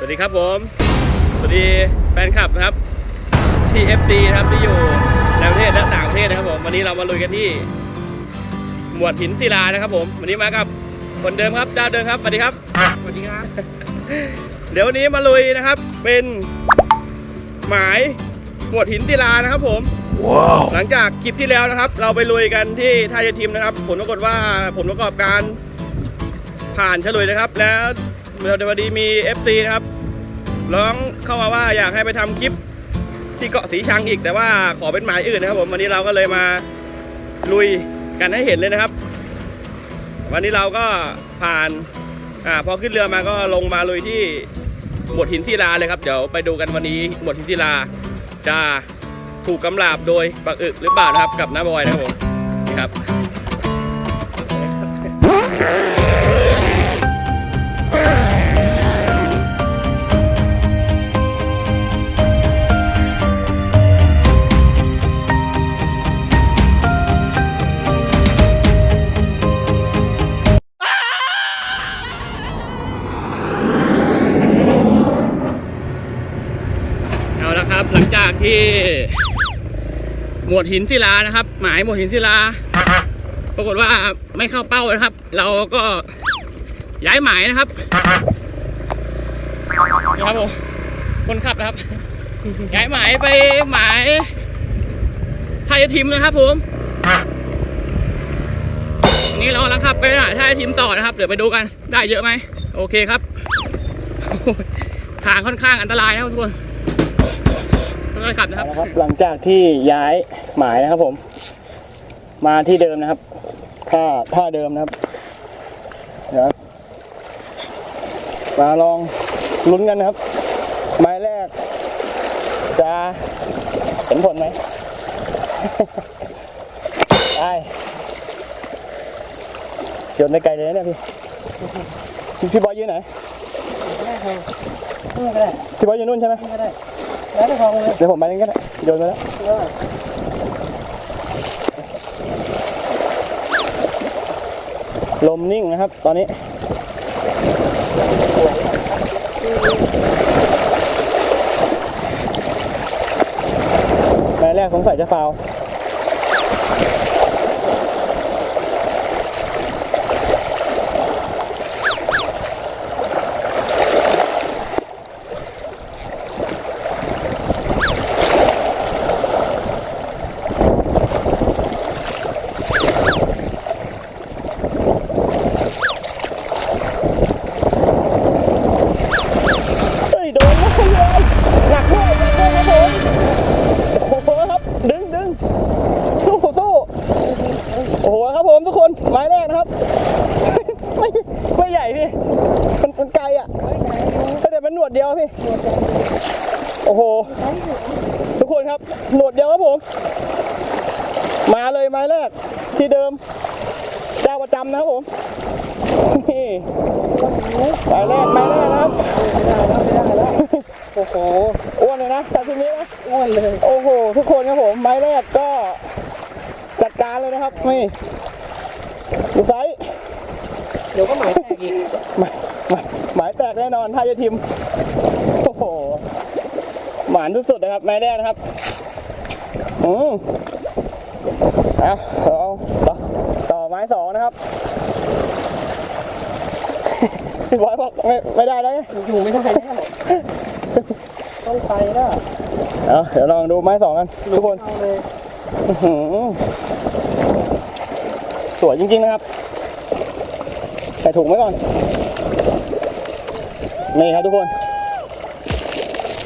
สวัสดีครับผม สวัสดีแฟนคลับนะครับที่ FC นะครับที่อยู่ในประเทศและต่างประเทศนะครับผม วันนี้เรามาลุยกันที่ หมวดหินศิลานะครับผม วันนี้มากับคนเดิมครับเจ้าเดิมครับสวัสดีครับ สวัสดีครับ เดี๋ยววันนี้มาลุยนะครับ เป็นหมายหมวดหินศิลานะครับผมหลังจากคลิปที่แล้วนะครับ เราไปลุยกันที่ท่ายายทิมนะครับ ผลปรากฏว่าผลประกอบการผ่านเฉลยนะครับ แล้วเดี๋ยววันนี้มี FC นะครับ ร้องเข้ามาว่าอยากให้ไปทำคลิปที่เกาะสีชังอีกแต่ว่าขอเป็นหมายอื่นนะครับผมวันนี้เราก็เลยมาลุยกันให้เห็นเลยนะครับ วันนี้เราก็ผ่านอ่าพอขึ้นเรือมาก็ลงมาลุยที่หมวดหินศิลาเลยครับเดี๋ยวไปดูกันวันนี้หมวดหินศิลาจะถูกกำราบโดยปักอึกหรือเปล่านะครับกับน้าบอยนะครับผม หมวดหินศิลานะครับ หมายหมวดหินศิลา ปรากฏว่าไม่เข้าเป้านะครับ เราก็ย้ายหมายนะครับนี่ครับผมคนขับนะครับ ย้ายหมายไปหมายไทยทีมนะครับผมนี้เรากำลังขับไปหาไทยทีมต่อนะครับ เดี๋ยวไปดูกันได้เยอะไหม โอเคครับ ทางค่อนข้างอันตรายนะทุกคน ค่อยๆขับนะครับ นะครับ หลังจากที่ย้ายหมายนะครับผม มาที่เดิมนะครับท่าท่าเดิมนะครับเดี๋ยวมาลองลุ้นกันนะครับหมายแรก จะเห็นผลไหมได้โยนไปไกลเลยนะเนี่ยพี่พี่พี่บอยยืนไหนพี่บอยยืนนู่นใช่ไหม แล้วแต่ของเลยเดี๋ยวผมไปเองก็ได้โยนมาแล้วลมนิ่งนะครับ ตอนนี้แม่แรกสงสัยจะฟาวล์เฮ้ย โดนแล้วเลยหนักด้วยหนักด้วยครับผมโอ้โหครับ ดึงดึงสู้สู้โอ้โหครับผมทุกคนหมายแรกนะครับ ไม่ไม่ใหญ่พี่มันมันไกลอะแต่เดี๋ยวเป็นหนวดเดียวพี่ โอ้โห ทุกคนครับ หนวดเดียวครับผม มาเลยไม้แรก ที่เดิม เจ้าประจำนะครับผม นี่ไม้แรกไม้แรกนะครับโอ้โห อ้วนเลยนะซาซิมินะ อ้วนเลย โอ้โห ทุกคนครับผม ไม้แรกก็จัดการเลยนะครับ นี่ ดูไซส์เดี๋ยวก็หมายแตกอีก กแน่นอนทายาทิม โอ้โห หมานสุดๆนะครับ ไม้แรกนะครับ อืมเอาลองต่อต่อไม้สองนะครับพี่บอยบอกไม่ไม่ได้แล้วไงอยู่ไม่ได้แล้วต้องไปแล้วเอาเดี๋ยวลองดูไม้สองกันทุกคนเอาเลยอื้อหือสวยจริงๆนะครับ ใส่ถุงไว้ก่อน นี่ครับทุกคน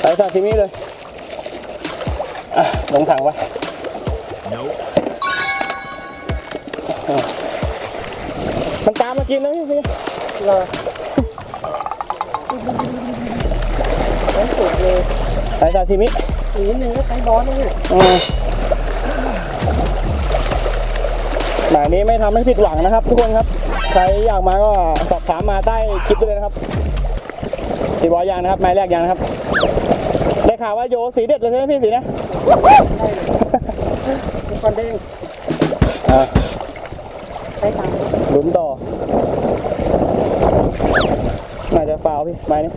ใส่ซาซิมิเลยอะลงถังไว้อะมันตามมากินนะพี่พี่รอน้ำสุดเลยใส่ซาซิมิอีกนิดนึงก็ใช้บอสนะพี่อืมหมายนี้ไม่ทำให้ผิดหวังนะครับ ทุกคนครับ ใครอยากมาก็สอบถามมาใต้คลิปได้เลยนะครับ สีบอยยางนะครับไม้แรกยางนะครับ ได้ข่าวว่าโยสีเด็ดเลยใช่ไหมพี่สีนะควนเด้งไปตามหลุนต่อ น่าจะฟาวพี่ไม้นี้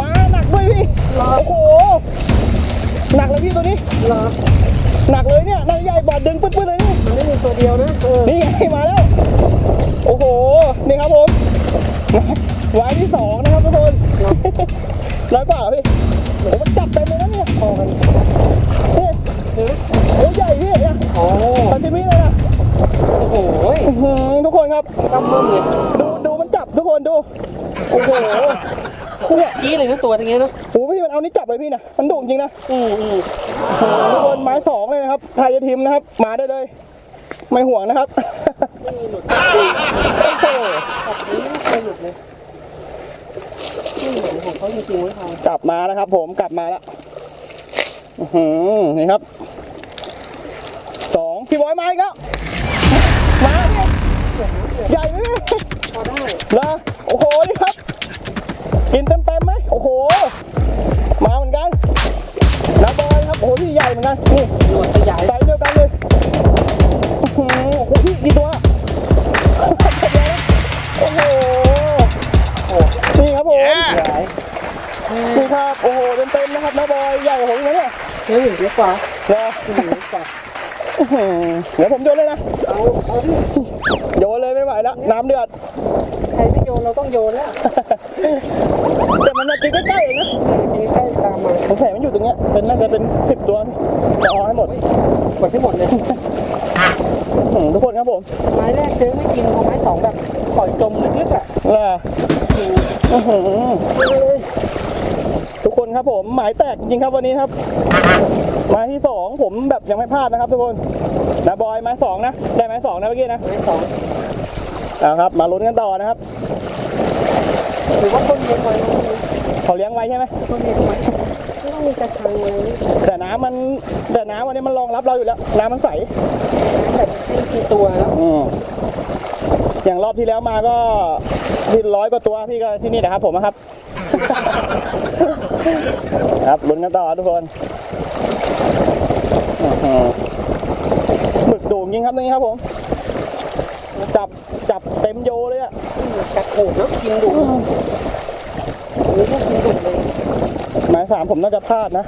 มาหนักเลยพี่โอ้โห หนักเลยพี่ตัวนี้ หนักเลยเนี่ยนางใหญ่บอดดึงปึ๊ดๆเลย นี่มันไม่มีตัวเดียวนะเออนี่ไงมาแล้ว โอ้โห นี่ครับผมไว้ที่สองนะครับทุกคนน้อยกว่าเหรอพี่โอ้โหมันจับเต็มเลยนะเนี่ยพอกันนี่โอ้ใหญ่พี่เนี่ยโอ้ซาซิมิเลยนะโหอื้อหือทุกคนครับตั้มมั่งเลยดูดูมันจับทุกคนดูโอ้โหเนี่ยกี้เลยนะตัวอย่างเงี้ยนะโอ้โหพี่มันเอานี่จับเลยพี่นะมันดุจริงนะอืมอืมโอ้โหทุกคนไม้สองเลยนะครับไทยทีมนะครับ มาได้เลย ไม่ห่วงนะครับไม่มีหลุดโอ้โหแบบนี้ไม่เคยหลุดเลยนี่เหมือนของเขาจริงๆเว้ยเขากลับมาแล้วครับ ผมกลับมาแล้วอื้อหือนี่ครับสองพี่บอยมาอีกแล้วมาเนี่ยใหญ่ไหมเนี่ยพอได้นะโอ้โหนี่ครับ กินเต็มเต็มๆไหมโอ้โห มาเหมือนกันนะบอยครับโอ้โหพี่ใหญ่เหมือนกันนี่หนวดขยายไซส์ โอ้โหพี่กี่ตัวอะโอ้โหนี่ครับผมขยายนี่ครับโอ้โหเต็มๆนะครับนะบอยใหญ่กว่าผมอีกนะเนี่ยเฮ้ยเดี๋ยวกว่านะเดี๋ยวกว่าเดี๋ยวผมโยนเลยนะเอาเดิโยนเลยไม่ไหวแล้วน้ำเดือดใครไม่โยนเราต้องโยนแล้ว แต่มันมากินใกล้ๆเองนะนี่ใกล้ตามมาผมใส่มันอยู่ตรงเนี้ยเป็นน่าจะเป็นสิบตัวพี่จะเอาให้หมดหมดให้หมดเลยอื้อหือทุกคนครับผม ไม้แรกเจอไม่กินเอาไม้สองแบบปล่อยจมลึกๆอะน่ะอื้อหือทุกคนครับผมหมายแตกจริงๆครับวันนี้ครับไม้ที่สองผมแบบยังไม่พลาดนะครับ ทุกคนนะบอยไม้สองนะได้ไม้สองนะเมื่อกี้นะไม้สองเอาครับ มาลุ้นกันต่อนะครับ หรือว่าต้นเลี้ยงไว้นะเขาเลี้ยงไว้ใช่ไหมต้นเลี้ยงไว้ไม่ต้องมีกระชังเลยแต่น้ำมันแต่น้ำวันนี้มันรองรับเราอยู่แล้ว น้ำมันใสแบบไม่กี่ตัวแล้วอืมอย่างรอบที่แล้วมาก็ที่ร้อยกว่าตัวพี่ก็ที่นี่นะครับผมนะครับ ครับลุ้นกันต่อทุกคนอื้อหือหมึกดูจริงครับตรงนี้ครับผม จับจับเต็มโยเลยอะกัดโหดแล้วกินดุนี่ก็กินดุเลยหมายสามผมน่าจะพลาดนะ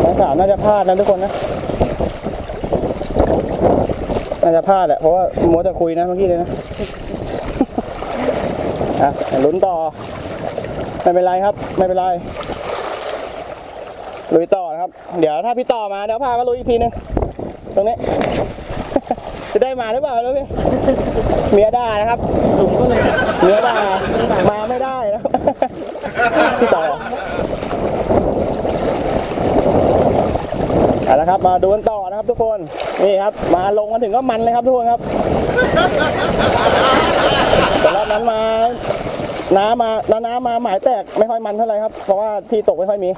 หมายสามน่าจะพลาดนะทุกคนนะน่าจะพลาดแหละเพราะว่ามัวแต่คุยนะเมื่อกี้เลยนะอะลุ้นต่อ ไม่เป็นไรครับ ไม่เป็นไรลุยต่อนะครับ เดี๋ยวถ้าพี่ต่อมาเดี๋ยวพามาลุยอีกทีนึงตรงนี้ จะได้มาหรือเปล่าลูกพี่เมียด่านะครับลุมก็เลยเมียด่ามาไม่ได้นะพี่ต่อเอาละครับมาดูกันต่อนะครับทุกคนนี่ครับ มาลงมาถึงก็มันเลยครับทุกคนครับแต่รอบนั้นมาน้ำมาแล้วน้ำมาหมายแตกไม่ค่อยมันเท่าไหร่ครับ เพราะว่าที่ตกไม่ค่อยมี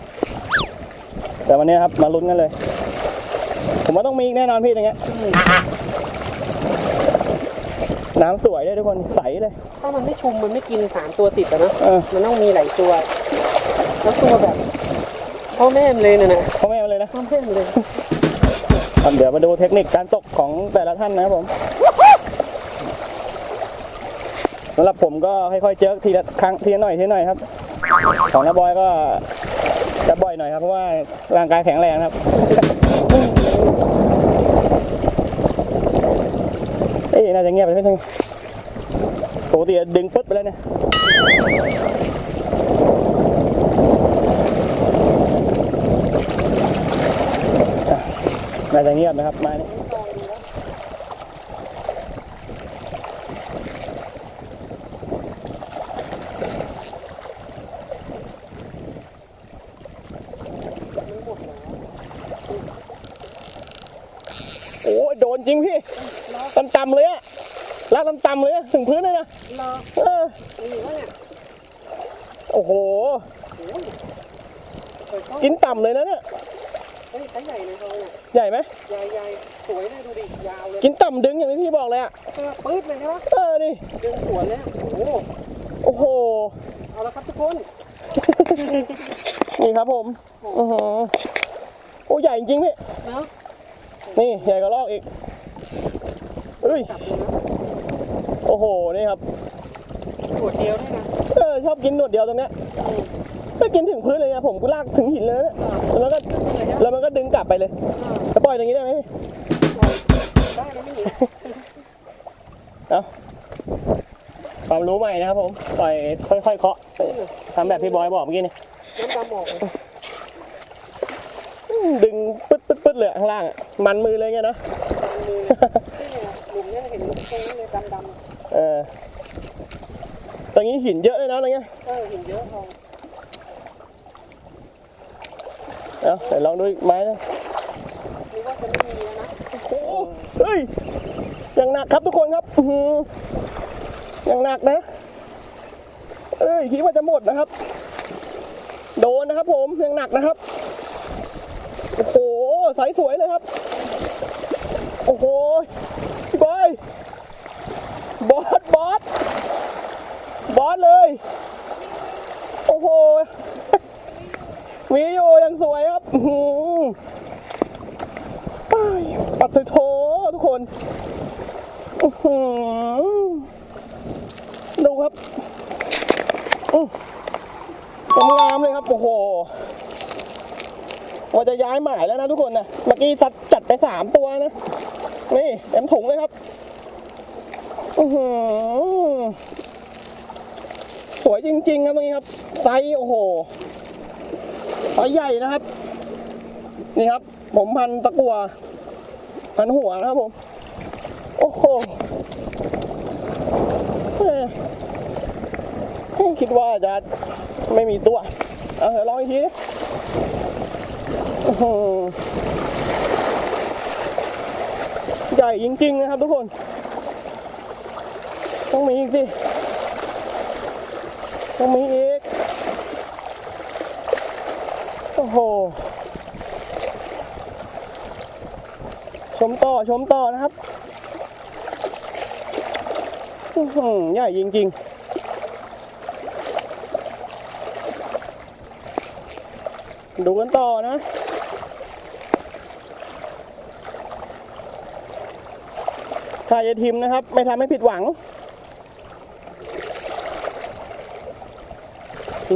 แต่วันนี้ครับมาลุ้นกันเลย ผมว่าต้องมีอีกแน่นอนพี่อย่างเงี้ย น้ำสวยด้วยทุกคนใสเลย ถ้ามันไม่ชุมมันไม่กินสามตัวติดอะนะเออ มันต้องมีหลายตัวแล้วตัวแบบพ่อแม่มันเลยเนี่ยนะพ่อแม่มาเลยนะพ่อแม่มันเลยครับเดี๋ยวมาดูเทคนิคการตกของแต่ละท่านนะครับผมสำหรับผมก็ค่อยๆเจอทีละครั้งทีละหน่อยทีละหน่อยครับ ของน้าบอยก็จะบ่อยหน่อยครับเพราะว่าร่างกายแข็งแรงครับ อ๊ะน่าจะเงียบไปไม่ทั้งปกติดึงปึ๊บไปแล้วเนี่ยน่าจะเงียบนะครับมาเนี่ยโอ้ยโดนจริงพี่ต่ำๆเลยอะลาก ต่ำๆเลยอะถึงพื้นเลยนะรอเออมีว่าเนี่ยโอ้โหเปิดกล้องกินต่ำเลยนะเนี่ยเฮ้ยไซส์ใหญ่เลยเขาเนี่ยใหญ่ไหมใหญ่ๆสวยเลยดูดิ ยาวเลยกินต่ำดึงอย่างที่พี่บอกเลยอะเออปื๊ดเลยใช่ไหมเออนี่ดึงสวนเลยโอ้โห โอ้โห เอาละครับทุกคน นี่ครับผมอือหือโอ้ใหญ่จริงๆพี่เนาะนี่ใหญ่กว่าลอกอีกเอ้ย จับเลยนะ โอ้โห นี่ครับหัวเดียวด้วยนะเออชอบกินหนวดเดียวตรงเนี้ยอืมไม่ไม่กินถึงพื้นเลยนะผมกูลากถึงหินเลยนะแล้วก็แล้วมันก็ดึงกลับไปเลยจะปล่อยอย่างนี้ได้ไหมได้แล้วไม่หนีเอาความรู้ใหม่นะครับผมปล่อยค่อยๆเคาะทำแบบพี่บอยบอกเมื่อกี้นี่น้ำดำออกเลยดึงปึ๊ดปึ๊ดปึ๊ดเลยข้างล่างอะมันมือเลยเงี้ยนะมือนี่ไงหลุมเนี่ยเห็นตรงนี้เลยดำ เออตรงนี้หินเยอะเลยนะตรงเนี้ยเออห็นเยอะพอเอาเดี๋ยวลองดูอีกไม้นะนี่ว่าจะไม่มีแล้วนะโอ้โหเฮ้ยยังหนักครับทุกคนครับอื้อหือยังหนักนะ เอ้ยคิดว่าจะหมดนะครับ โดนนะครับ ผมยังหนักนะครับโอ้โหสายสวยเลยครับ โอ้โห บอสบอสบอสเลย โอ้โหมีอยู่ยังสวยครับหืมปัดโถทุกคนดูครับอื้องามเลยครับ โอ้โหว่าจะย้ายหมายแล้วนะทุกคนนะเมื่อกี้จัดจัดไปสามตัวนะ นี่เต็มถุงเลยครับ อื้อหือสวยจริง ๆ ครับตรงนี้ครับ ไซส์โอ้โห ไซส์ใหญ่นะครับ นี่ครับ ผมพันตะกัว พันหัวนะครับผม โอ้โหคิดว่าจะไม่มีตัว เอาเดี๋ยวลองอีกทีใหญ่จริง ๆ นะครับทุกคน ต้องมีอีกสิ ต้องมีอีก โอ้โห ชมต่อ ชมต่อนะครับใหญ่จริง ๆดูกันต่อนะถ้าจะทีมนะครับ ไม่ทำให้ผิดหวัง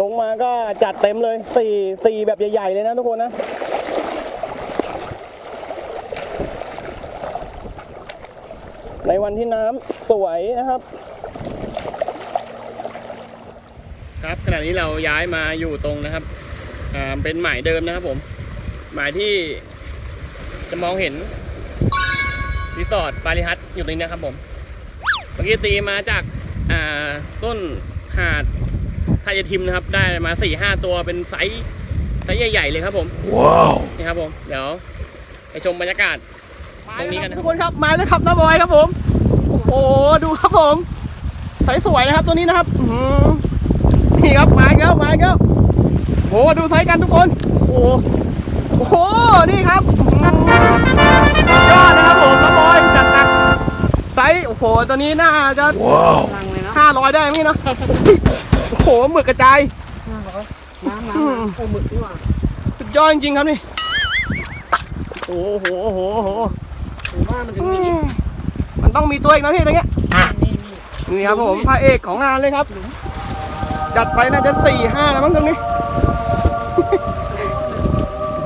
ลงมาก็จัดเต็มเลยสี่สี่แบบใหญ่ ๆ เลยนะทุกคนนะ ในวันที่น้ำสวยนะครับ ครับขณะนี้เราย้ายมาอยู่ตรงนะครับเป็นหมายเดิมนะครับผม หมายที่จะมองเห็นรีสอร์ทปาริฮัทอยู่ตรงนี้นะครับผม เมื่อกี้ตีมาจากต้นหาด ทายทิมนะครับ ได้มาสี่ห้าตัวเป็นไซส์ไซส์ใหญ่ ๆ เลยครับผม ว้าว นี่ครับผม เดี๋ยวไปชมบรรยากาศ ตรงนี้กันนะทุกคนครับมาแล้วครับน้าบอยครับผม โอ้โหดูครับผมสวยสวยนะครับตัวนี้นะครับอื้อหือนี่ครับมาอีกแล้วมาอีกแล้วโอ้โหดูไซส์กันทุกคน โอ้โหโอ้โหนี่ครับอื้อหือยอดนะครับผมน้าบอยจัดหนักไซส์โอ้โหตัวนี้น่าจะลังเลยนะห้าร้อยได้ไหมเนาะ โอ้โหหมึกกระจายห้าร้อยน้ำน้ำน้ำโอ้หมึกนี่หว่าสุดยอดจริงๆครับนี่โอ้โหโอ้โหโอ้โหผมว่ามันถึงมีมันต้องมีตัวอีกนะพี่ตรงเนี้ยนี่นี่นี่ครับผมพระเอกของงานเลยครับจัดไปน่าจะสี่ห้าแล้วมั้งตรงนี้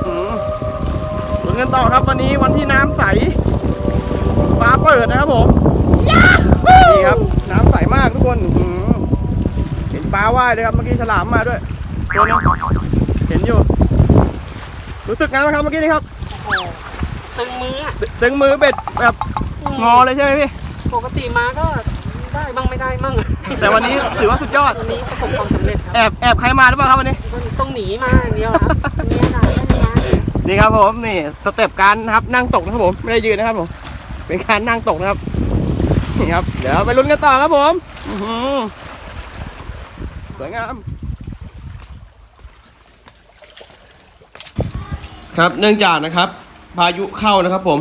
อืมลุ้นกันต่อครับวันนี้วันที่น้ำใสฟ้าเปิดนะครับผมนี่ครับ น้ำใสมากทุกคนอืมเห็น ปลาว่ายเลยครับเมื่อกี้ฉลามมาด้วยตัวนึงเห็นอยู่ รู้สึกไงบ้างครับเมื่อกี้นี้ครับโอ้โหตึงมืออะตึงมือเบ็ดแบบงอเลยใช่ไหมพี่ปกติมาก็ได้บ้างไม่ได้บ้างแต่วันนี้ถือว่าสุดยอด วันนี้ประสบความสำเร็จครับแอบแอบใครมาหรือเปล่าครับวันนี้ ต้องหนีมาอย่างเดียวครับเนี่ยด่าไม่มานี่ครับผมนี่สเต็ปการนะครับนั่งตกนะครับผมไม่ได้ยืนนะครับผมเป็นการนั่งตกนะครับนี่ครับเดี๋ยวไปลุ้นกันต่อครับผมอื้อหือ สวยงาม ครับเนื่องจากนะครับ พายุเข้านะครับผม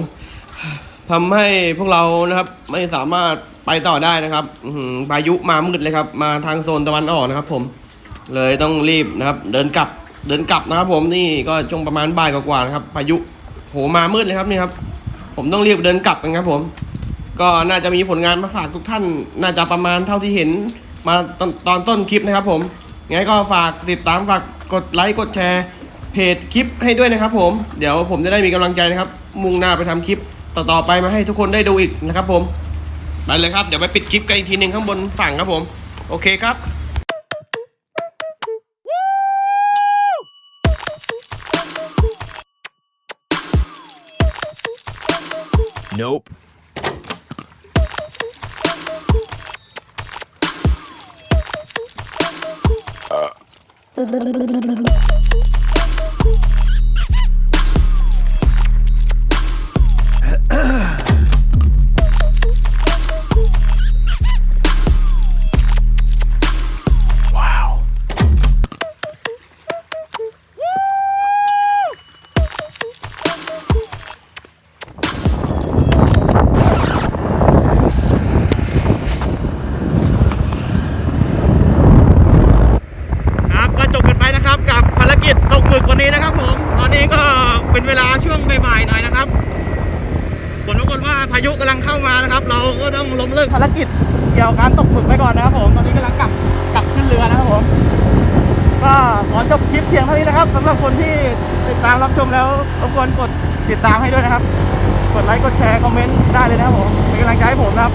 ทำให้พวกเรานะครับไม่สามารถไปต่อได้นะครับพายุมามืดเลยครับ มาทางโซนตะวันออกนะครับ ผม เลยต้องรีบนะครับ เดินกลับเดินกลับนะครับ ผมนี่ก็ช่วงประมาณบ่ายกว่าๆนะครับพายุโหมามืดเลยครับนี่ครับ ผมต้องรีบเดินกลับกันครับ ผม ก็น่าจะมีผลงานมาฝากทุกท่าน น่าจะประมาณเท่าที่เห็น มาตอนตอนต้นคลิปนะครับผมงั้นก็ฝากติดตามฝากกดไลค์กดแชร์เพจคลิปให้ด้วยนะครับ ผมเดี๋ยวผมจะได้มีกำลังใจนะครับ มุ่งหน้าไปทำคลิปต่อๆไปมาให้ทุกคนได้ดูอีกนะครับผมไปเลยครับเดี๋ยวไปปิดคลิปกันอีกทีหนึ่งข้างบนฝั่งครับผมโอเคครับ Nope. Thank you. ายุกำลังเข้ามานะครับ เราก็ต้องล้มเลิกภารกิจเกี่ยวกับการตกหมึกไปก่อนนะครับผมตอนนี้กำลังกลับกลับขึ้นเรือนะครับผมก็ขอจบคลิปเพียงเท่านี้นะครับสำหรับคนที่ติดตามรับชมแล้วรบกวนกดติดตามให้ด้วยนะครับ กดไลค์กดแชร์คอมเมนต์ได้เลยนะครับผมเป็นกำลังใจให้ผมนะครับ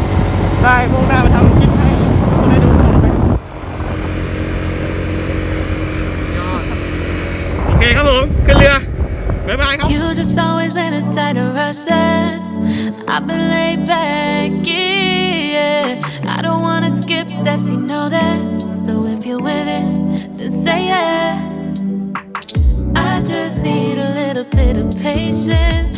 ได้มุ่งหน้าไปทำคลิปให้ทุกคนได้ดูต่อไปโอเคครับผมขึ้นเรือบ๊ายบายครับ I've been laid back, yeah. I don't wanna skip steps, you know that. So if you're with it, then say yeah. I just need a little bit of patience.